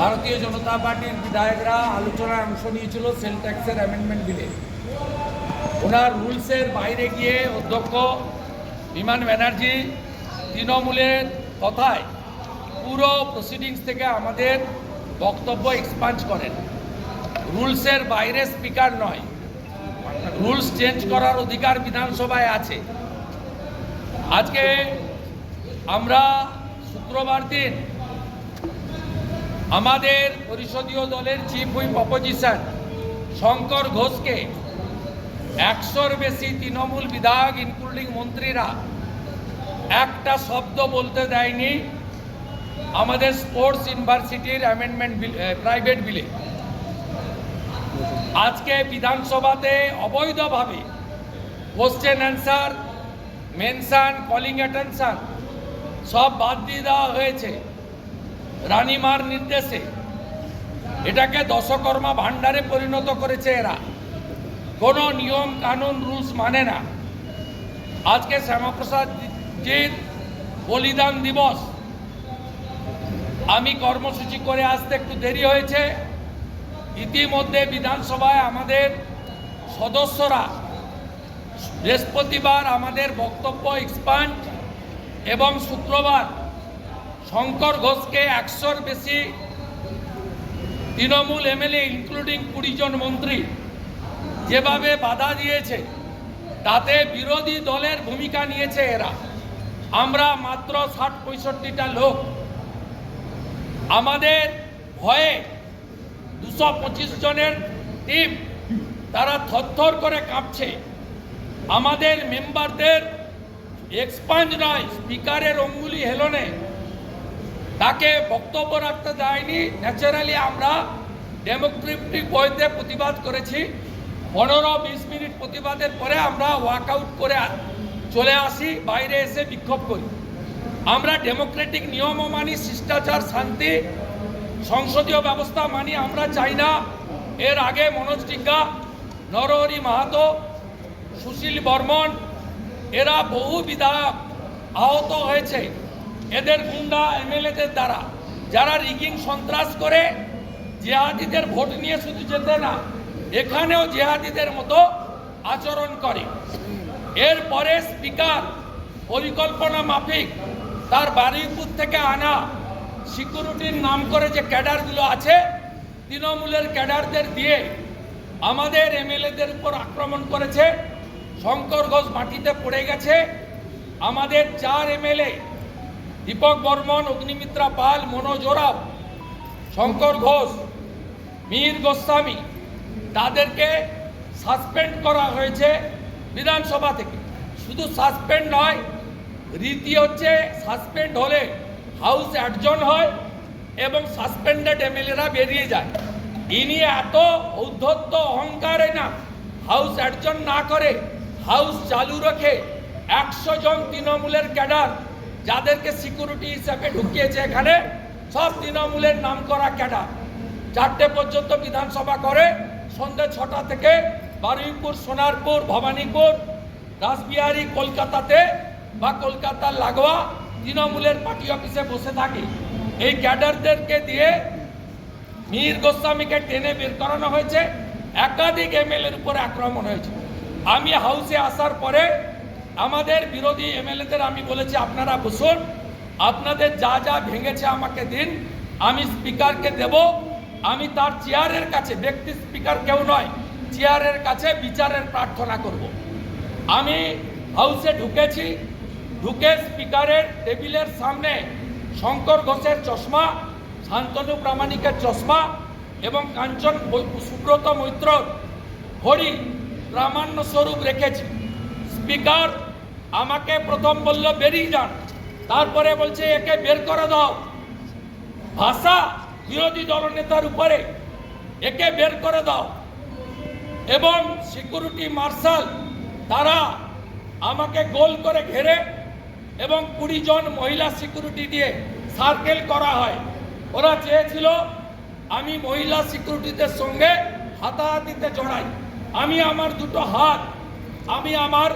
ভারতীয় জনতা পার্টির বিধায়করা আলোচনায় অংশ নিয়েছিল সেল ট্যাক্সের অ্যামেন্ডমেন্ট বিলে ওনার রুলসের বাইরে গিয়ে অধ্যক্ষ বিমান ব্যানার্জি তৃণমূলের কথায় পুরো প্রসিডিংস থেকে আমাদের বক্তব্য এক্সপাঞ্জ করেন। রুলসের বাইরে স্পিকার নয়, রুলস চেঞ্জ করার অধিকার বিধানসভায় আছে। আজকে আমরা শুক্রবার দিন আমাদের পরিষদীয় দলের চিফ হুইপ অপোজিশন শঙ্কর ঘোষকে একশোর বেশি তৃণমূল বিধায়ক ইনক্লুডিং মন্ত্রীরা, একটা শব্দ বলতে দেয়নি আমাদের স্পোর্টস ইউনিভার্সিটির অ্যামেন্ডমেন্ট বিল প্রাইভেট বিলে আজকে বিধানসভাতে অবৈধভাবে question answer mention calling attention সব বাদ দিয়ে দেওয়া হয়েছে। রানিমার নির্দেশে এটাকে দশকর্মা ভাণ্ডারে পরিণত করেছে এরা। কোনো নিয়ম, কানুন, রুলস মানে না। আজকে শ্যামাপ্রসাদ জির বলিদান দিবস। আমি কর্মসূচি করে আসতে একটু দেরি হয়েছে। ইতিমধ্যে বিধানসভায় আমাদের সদস্যরা বৃহস্পতিবার আমাদের বক্তব্য এক্সপান্ড এবং শুক্রবার শঙ্কর ঘোষকে একশোর বেশি তৃণমূল এমএলএ ইনক্লুডিং কুড়ি জন মন্ত্রী, যেভাবে বাধা দিয়েছে, তাতে বিরোধী দলের ভূমিকা নিয়েছে এরা। আমরা মাত্র ষাট পঁয়ষট্টিটা লোক। আমাদের ভয়ে দুশো পঁচিশ জনের টিম তারা থরথর করে কাঁপছে। আমাদের মেম্বারদের এক্সপাঞ্জ নয় স্পিকারের অঙ্গুলি হেলনে তাকে বক্তব্য রাখতে দেয়নি। ন্যাচারালি আমরা ডেমোক্রেটিক বইতে প্রতিবাদ করেছি। পনেরো, বিশ মিনিট প্রতিবাদের পরে আমরা ওয়াকআউট করে চলে আসি, বাইরে এসে বিক্ষোভ করি। আমরা ডেমোক্রেটিক নিয়মও মানি, শিষ্টাচার, শান্তি, সংসদীয় ব্যবস্থা মানি আমরা চাই না। এর আগে মনোজ টিকা নরহরি মাহাতো, সুশীল বর্মন, এরা বহু বিধায়ক আহত হয়েছে। এদের গুন্ডা এমএলএদের দ্বারা, যারা রিগিং সন্ত্রাস করে, জেহাদিদের ভোট নিয়ে শুধু যেতে না, এখানেও জেহাদিদের মতো আচরণ করে। এরপরে স্পিকার পরিকল্পনা মাফিক তার বারুইপুর থেকে আনা সিকিউরিটির নাম করে যে ক্যাডারগুলো আছে, তৃণমূলের ক্যাডারদের দিয়ে আমাদের এমএলএদের উপর আক্রমণ করেছে। শঙ্কর ঘোষ মাটিতে পড়ে গেছে। আমাদের চার এমএলএ দীপক বর্মন, অগ্নিমিত্রা পাল, মনোজ ওরাও শঙ্কর ঘোষ, মীর গোস্বামী, তাদেরকে সাসপেন্ড করা হয়েছে বিধানসভা থেকে। শুধু সাসপেন্ড নয়, রীতি হচ্ছে সাসপেন্ড হলে হাউস অ্যাডজন হয় এবং সাসপেন্ডেড এমএলএরা বেরিয়ে যায়। ইনি এত ঔদ্ধত্য, অহংকারে না, হাউস অ্যাডজন না করে হাউস চালু রেখে একশো জন তৃণমূলের ক্যাডার যাদেরকে সিকিউরিটি হিসাবে ঢুকিয়েছে এখানে, সব তৃণমূলের নাম করা ক্যাডার। চারটে পর্যন্ত বিধানসভা করে, সন্ধ্যে ছটা থেকে বারুইপুর, সোনারপুর, ভবানীপুর, রাসবিহারী, কলকাতাতে বা কলকাতার লাগোয়া তৃণমূলের পার্টি অফিসে বসে থাকে। এই ক্যাডারদেরকে দিয়ে মীর গোস্বামীকে টেনে বের করানো হয়েছে। একাধিক এমএলএর উপরে আক্রমণ হয়েছে। আমি হাউসে আসার পরে আমাদের বিরোধী এমএলএদের আমি বলেছি, আপনারা বসুন। আপনাদের যা যা ভেঙেছে আমাকে দিন। আমি স্পিকারকে দেব। আমি তার চেয়ারের কাছে, ব্যক্তি স্পিকার কেউ নয়, চেয়ারের কাছে বিচারের প্রার্থনা করব। আমি হাউসে ঢুকেছি। ঢুকে স্পিকারের টেবিলের সামনে শঙ্কর ঘোষের চশমা, শান্তনু প্রামাণিকের চশমা এবং কাঞ্চন সুব্রত মৈত্র হরি প্রামাণ্য স্বরূপ রেখেছি। স্পিকার আমাকে প্রথম বলল, বেরিয়ে যান। তারপরে বলছে, একে বের করে দাও। ভাষা বিরোধী দলনেতার উপরে, একে বের করে দাও। এবং সিকিউরিটি মার্শাল, তারা আমাকে গোল করে ঘেরে এবং কুড়ি জন মহিলা সিকিউরিটি দিয়ে সার্কেল করা হয়। ওরা চেয়েছিল, আমি মহিলা সিকিউরিটিদের সঙ্গে হাতাহাতিতে জড়াই। আমি আমার দুটো হাত, আমি আমার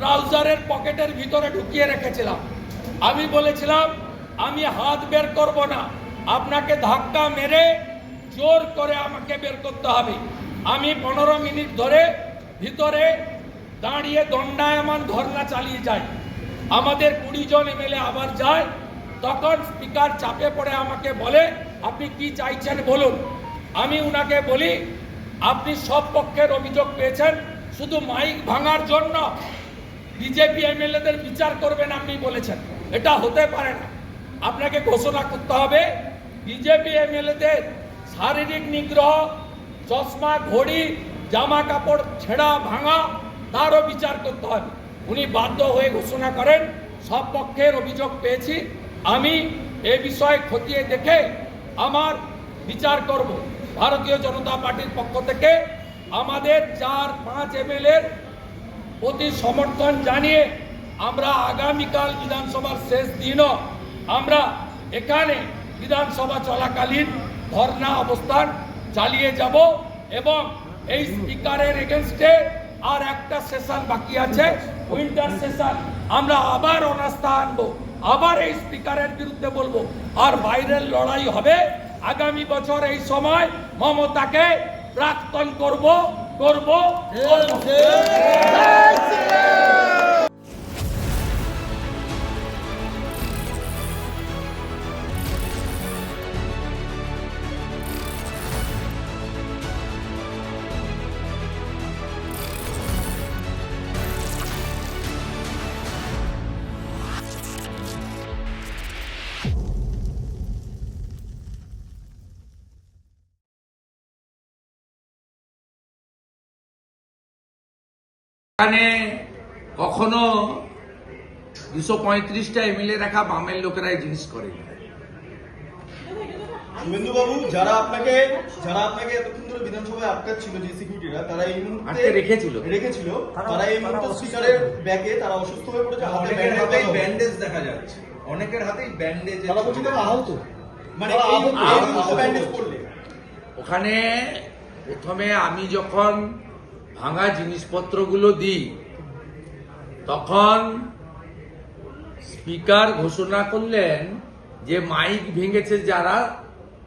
ট্রাউজারের পকেটের ভিতরে ঢুকিয়ে রেখেছিলাম। আমি বলেছিলাম, আমি হাত বের করব না। আপনাকে ধাক্কা মেরে জোর করে আমাকে বের করতে হবে। আমি পনেরো মিনিট ধরে ভিতরে দাঁড়িয়ে দণ্ডায়মান ধর্ণা চালিয়ে যাই। আমাদের কুড়ি জন এমএলএ আবার যায়। তখন স্পিকার চাপে পড়ে আমাকে বলে, আপনি কি চাইছেন বলুন? আমি উনাকে বলি, আপনি সব পক্ষের অভিযোগ পেয়েছেন। শুধু মাইক ভাঙার জন্য বিজেপি এমএলএদের বিচার করবেন আপনি বলেছেন। এটা হতে পারে না। আপনাকে ঘোষণা করতে হবে বিজেপি এমএলএদের শারীরিক নিগ্রহ, চশমা, ঘড়ি জামা কাপড় ছেঁড়া, ভাঙা, তারও বিচার করতে হবে। উনি বাধ্য হয়ে ঘোষণা করেন, সব পক্ষের অভিযোগ পেয়েছি। আমি এ বিষয়ে খতিয়ে দেখে আমার বিচার করব। ভারতীয় জনতা পার্টির পক্ষ থেকে আমাদের চার পাঁচ এমএলএর প্রতি সমর্থন জানিয়ে আমরা আগামীকাল বিধানসভার শেষ দিনও আমরা এখানে বিধানসভা চলাকালীন ধর্ণা অবস্থান চালিয়ে যাব এবং এই স্পিকারের এগেনস্টে আর একটা সেশন বাকি আছে। উইন্টার সেশন আমরা আবার অনাস্থা আনব। আবার এই স্পিকারের বিরুদ্ধে বলব, আর বাইরের লড়াই হবে। আগামী বছর এই সময় মমতাকে প্রাক্তন করব। করব এখানে কখনো দুশো পঁয়ত্রিশটা এমএলএ রাখা বামের লোকেরা এই জিনিস করে। শুভেন্দু বাবু যারা আপনাকে যারা আপনাকে এতক্ষণ ধরে বিধানসভায় আটকাচ্ছিল যে সিকিউরিটিরা তারা এই মুহূর্তে রেখেছিল। রেখেছিল। তারা এই মুহূর্তে স্পিকারের ব্যাগে তারা অসুস্থ হয়ে পড়েছে হাতে ব্যান্ডেজ দেখা যাচ্ছে। অনেকের হাতেই ব্যান্ডেজ তারা বলছে তারা আহত। মানে। ব্যান্ডেজ করলে ওখানে প্রথমে আমি যখন ভাঙা জিনিসপত্রগুলো দিই। তখন স্পিকার ঘোষণা করলেন যে মাইক ভেঙেছে যারা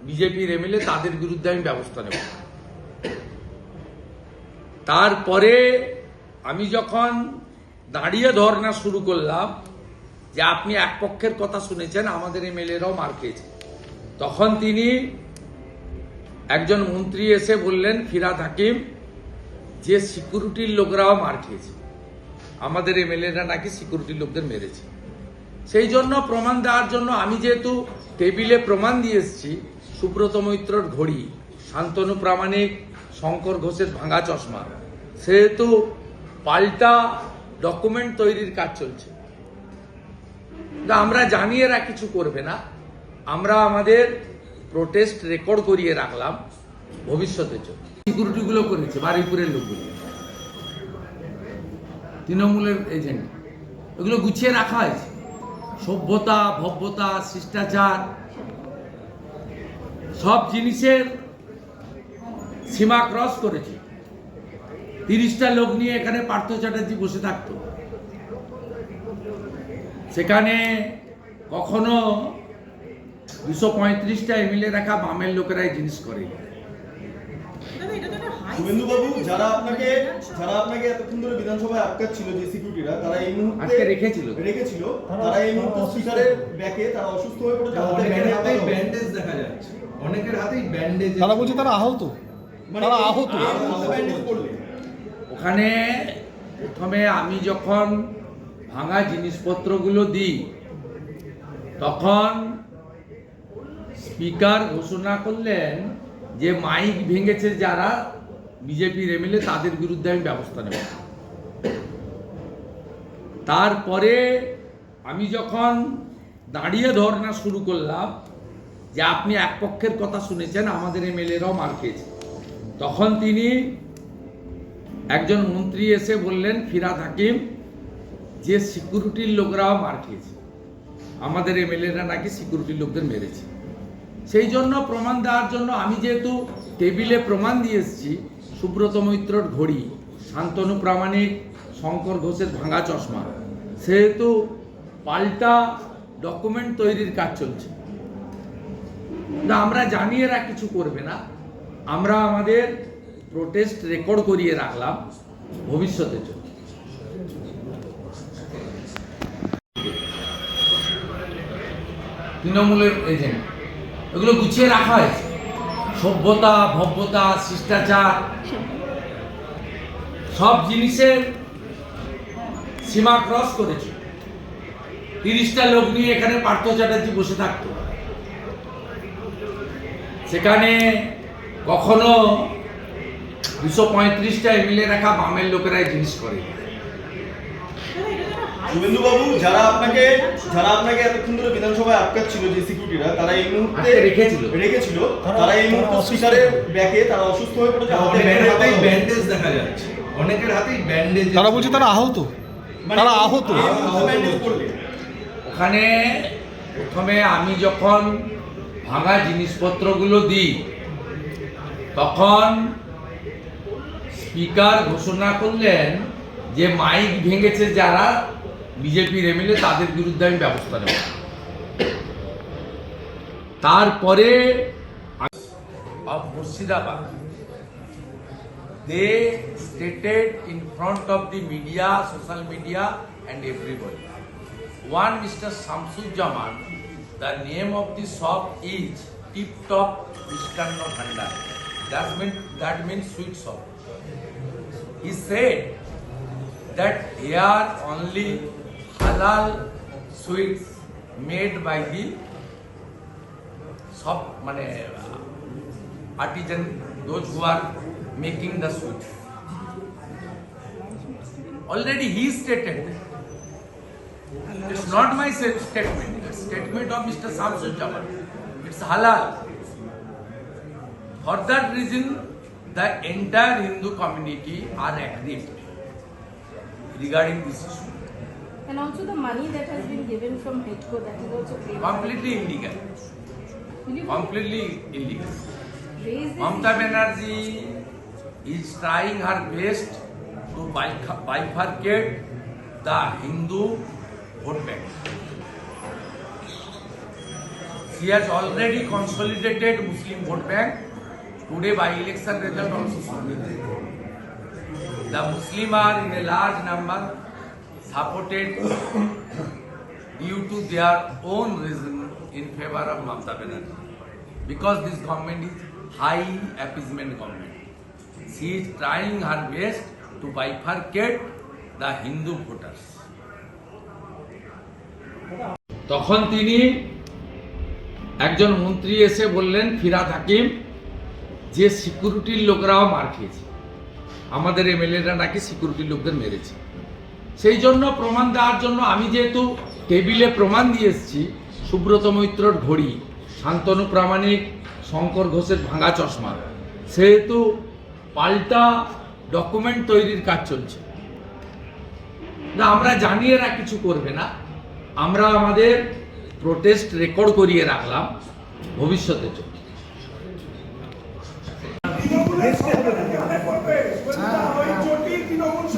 বিজেপির এমএলএ তাদের বিরুদ্ধে আমি ব্যবস্থা নেব। তারপরে আমি যখন দাঁড়িয়ে ধর্ণা শুরু করলাম যে আপনি এক পক্ষের কথা শুনেছেন, আমাদের এমএলএরাও মার খেয়েছে। তখন তিনি একজন মন্ত্রী এসে বললেন, ফিরাদ হাকিম যে সিকিউরিটির লোকরাও মার খেয়েছে। আমাদের এমএলএরা নাকি সিকিউরিটির লোকদের মেরেছে। সেই জন্য প্রমাণ দেওয়ার জন্য আমি যেহেতু টেবিলে প্রমাণ দিয়ে এসেছি, সুব্রত মৈত্রর ঘড়ি, শান্তনু প্রামাণিক, শঙ্কর ঘোষের ভাঙা চশমা, সেহেতু পাল্টা ডকুমেন্ট তৈরির কাজ চলছে। আমরা জানি এরা কিছু করবে না। আমরা আমাদের প্রোটেস্ট রেকর্ড করিয়ে রাখলাম। ভবিষ্যতের জন্য। সিকিউরিটিগুলো করেছে, বারুইপুরের লোকগুলো। তৃণমূলের এজেন্ট এগুলো গুছিয়ে রাখা হয়েছে। সভ্যতা, ভব্যতা, শিষ্টাচার, সব জিনিসের সীমা ক্রস করেছে। তিরিশটা লোক নিয়ে এখানে পার্থ চ্যাটার্জি বসে থাকতো। সেখানে কখনো দুশো পঁয়ত্রিশটা এমএলএ রাখা বামের লোকেরাই জিনিস করে। শুভেন্দু বাবু যারা আপনাকে যারা আপনাকে এতক্ষণ ধরে বিধানসভায় আটকাচ্ছিল যে সিকিউরিটিরা তারা এই মুহূর্তে রেখেছিল। রেখেছিল। তারা এই মুহূর্তে স্পিকারের ব্যাগে তারা অসুস্থ হয়ে পড়েছে। হাতে ব্যান্ডেজ হাতেই বাঁধা। ব্যান্ডেজ দেখা যাচ্ছে। অনেকের হাতেই ব্যান্ডেজ তারা বলছে তারা আহত। মানে তারা আহত। ওখানে প্রথমে আমি যখন ভাঙা জিনিসপত্রগুলো দিই তখন স্পিকার ঘোষণা করলেন যে মাইক ভেঙেছে যারা বিজেপির এমএলএ, তাদের বিরুদ্ধে আমি ব্যবস্থা নেব। তারপরে আমি যখন দাঁড়িয়ে ধর্ণা শুরু করলাম যে আপনি এক পক্ষের কথা শুনেছেন, আমাদের এমএলএরাও মার খেয়েছে। তখন তিনি একজন মন্ত্রী এসে বললেন, ফিরাদ হাকিম, যে সিকিউরিটির লোকরাও মার খেয়েছে। আমাদের এমএলএরা নাকি সিকিউরিটির লোকদের মেরেছে। সেই জন্য প্রমাণ দেওয়ার জন্য আমি যেহেতু টেবিলে প্রমাণ দিয়ে এসেছি, সুব্রত মৈত্রর ঘড়ি, শান্তনু প্রামাণিক, শঙ্কর ঘোষের ভাঙা চশমা, সেহেতু পাল্টা ডকুমেন্ট তৈরির কাজ চলছে। না আমরা জানি এরা কিছু করবে না, আমরা আমাদের প্রোটেস্ট রেকর্ড করিয়ে রাখলাম ভবিষ্যতের জন্য তৃণমূলের এজেন্ট এগুলো গুছিয়ে রাখা হয়েছে। সভ্যতা, ভব্যতা, শিষ্টাচার, সব জিনিসের সীমা ক্রস করেছে। তিরিশটা লোক নিয়ে এখানে পার্থ চ্যাটার্জি বসে থাকতো। সেখানে কখনো দুশো পঁয়ত্রিশটা এমএলএ রাখা বামের লোকেরাই জিনিস করে। বাবু যারা আপনাকে যারা আপনাকে এতক্ষণ ধরে বিধানসভায় আটকাচ্ছিল যে সিকিউরিটিরা তারা এই মুহূর্তে রেখেছিল। রেখেছিল। তারা এই মুহূর্তে স্পিকারের ব্যাকে তারা অসুস্থ হয়ে পড়েছে হাতে ব্যান্ডেজ হাতেই ব্যান্ডেজ দেখা যাচ্ছে। অনেকের হাতেই ব্যান্ডেজ তারা বলছে তারা আহত। মানে তারা আহত। ওখানে প্রথমে আমি যখন ভাঙা জিনিসপত্রগুলো দিই তখন স্পিকার ঘোষণা করলেন যে মাইক ভেঙেছে যারা বিজেপির এমএলএ তাদের বিরুদ্ধে আমি ব্যবস্থা নেব তারপরে of Murshidabad they stated in front of the media, social media, and everybody. One, Mr. Samsujjaman, the name of the shop is Tip Top Mishkanno Bhandar. That means that means sweet shop. He said that here only halal sweets made by the shop, মানে artisan, those who are making the sweet. Already he stated. It's not my statement, it's statement of Mr. Samsul Jamal. It's halal. For that reason, the entire Hindu community are aggrieved regarding this issue. And also the money that has been given from HEDCO, that is also claimed. Completely illegal. Completely illegal. this Banerjee is trying her best to bifur- bifurcate the Hindu vote bank. She has already consolidated Muslim vote bank. Today by election result also shown. The Muslim are in a large number supported due to their own reason in favor of Mamata Banerjee because this government is high appeasement government. She is trying her best to bifurcate the Hindu voters. তখন তিনি একজন মন্ত্রী এসে বললেন ফিরাদ হাকিম যে সিকিউরিটির লোকরাও মার খেয়েছে আমাদের এমএলএরা নাকি সিকিউরিটির লোকদের মেরেছে সেই জন্য প্রমাণ দেওয়ার জন্য আমি যেহেতু টেবিলে প্রমাণ দিয়ে এসেছি, সুব্রত মৈত্রর ঘড়ি, শান্তনু প্রামাণিক, শঙ্কর ঘোষের ভাঙা চশমা, সেহেতু পাল্টা ডকুমেন্ট তৈরির কাজ চলছে। না, আমরা জানি এরা কিছু করবে না। আমরা আমাদের প্রোটেস্ট রেকর্ড করিয়ে রাখলাম ভবিষ্যতের জন্য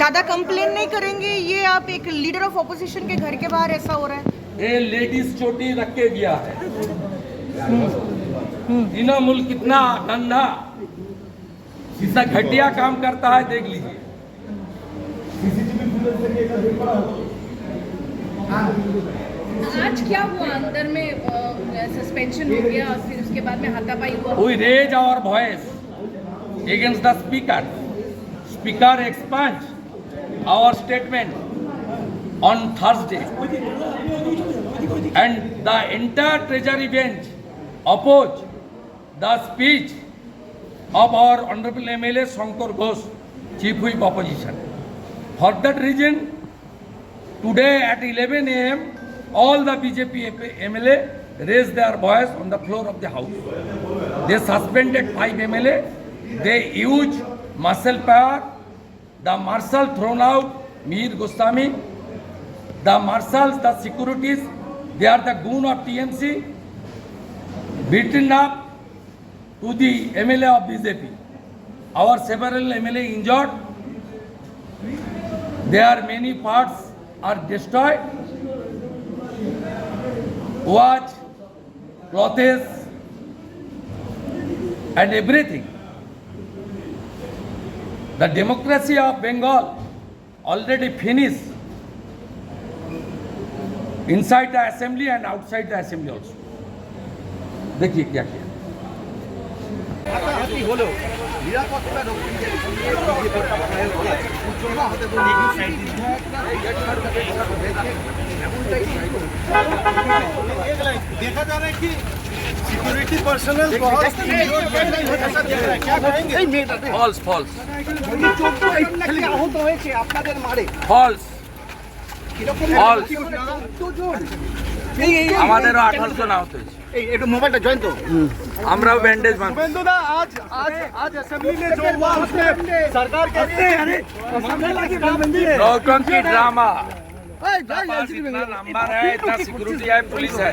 दादा कंप्लेन नहीं करेंगे ये आप एक लीडर ऑफ़ ऑपोजिशन के घर के बाहर ऐसा हो रहा है। ये लेडीज़ चोटी रख के गया है। तृणमूल कितना गंदा कितना घटिया काम करता है देख लीजिए। आज क्या हुआ? अंदर में सस्पेंशन हो गया और फिर उसके बाद में हाथापाई हुआ। We raise our voice against the speaker. Speaker expunged our statement on Thursday. And the entire treasury bench opposed the speech of our honorable MLA Shankar Ghosh, Chief Whip Opposition. For that reason, today at 11 a.m., all the BJP MLA raised their voice on the floor of the house. They suspended five MLA. They used muscle power. The marshal thrown out, Mir Goswami. The marshals, the securities, they are the goon of TMC. Beaten up to the MLA of BJP. Our several MLA injured. Their many parts are destroyed. Watch, clothes, and everything. The democracy of Bengal already finished inside the assembly and outside the assembly also. देखिए क्या किया হাতাহাতি হলো নিরাপত্তা রক্ষীদের সঙ্গে বিজেপির বিধায়কদের সূচনা হতে বলে এমনটাই কিন্তু देखा जा रहा है कि सिक्योरिटी पर्सनल बहुत ऐसा दिख रहा है क्या कहेंगे এই মেয়েটাতে फॉल्स फॉल्स নাকি আহত হয়েছে আপনাদের মারে फॉल्स কিরকম False. কতজন? এই এই এই- আমাদেরও আঠারোশো না হতে হয়েছে এই একটু মোবাইলটা জয়েন তো আমরাও ব্যান্ডেজ বাঁধ बेंदुदा आज आज आज असेंबली में जो हुआ उसमें सरकार कहती है नौटंकी ड्रामा पास इतना नंबर है इतना सिक्योरिटी है पुलिस है